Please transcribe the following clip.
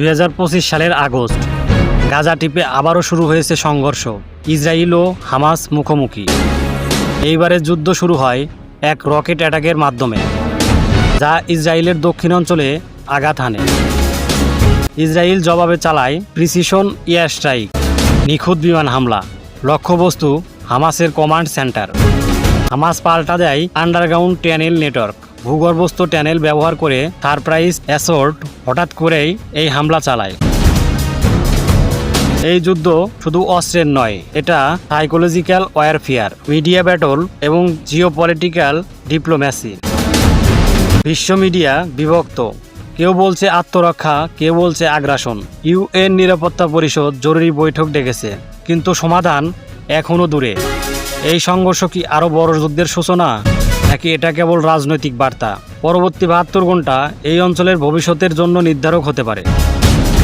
দু হাজার পঁচিশ সালের আগস্ট, গাজা টিপে আবারও শুরু হয়েছে সংঘর্ষ ইসরায়েল ও হামাস মুখোমুখি। এইবারের যুদ্ধ শুরু হয় এক রকেট অ্যাটাকের মাধ্যমে, যা ইসরায়েলের দক্ষিণাঞ্চলে আঘাত হানে। ইসরায়েল জবাবে চালায় প্রিসিশন এয়ার স্ট্রাইক নিখুঁত বিমান হামলা, লক্ষ্যবস্তু হামাসের কমান্ড সেন্টার। হামাস পাল্টা দেয় আন্ডারগ্রাউন্ড ট্যানেল নেটওয়ার্ক। ভূগর্ভস্থ ট্যানেল ব্যবহার করে সারপ্রাইজ অ্যাসোর্ট হঠাৎ করেই এই হামলা চালায়। এই যুদ্ধ শুধু অস্ত্রের নয়, এটা সাইকোলজিক্যাল ওয়ারফেয়ার মিডিয়া ব্যাটল এবং জিওপলিটিক্যাল ডিপ্লোম্যাসি বিশ্ব মিডিয়া বিভক্ত। কেউ বলছে আত্মরক্ষা, কেউ বলছে আগ্রাসন। ইউএন নিরাপত্তা পরিষদ জরুরি বৈঠক ডেকেছে, কিন্তু সমাধান এখনও দূরে। এই সংঘর্ষ কি আরও বড় যুদ্ধের সূচনা? নাকি এটা কেবল রাজনৈতিক বার্তা? পরবর্তী বাহাত্তর ঘণ্টা এই অঞ্চলের ভবিষ্যতের জন্য নির্ধারক হতে পারে।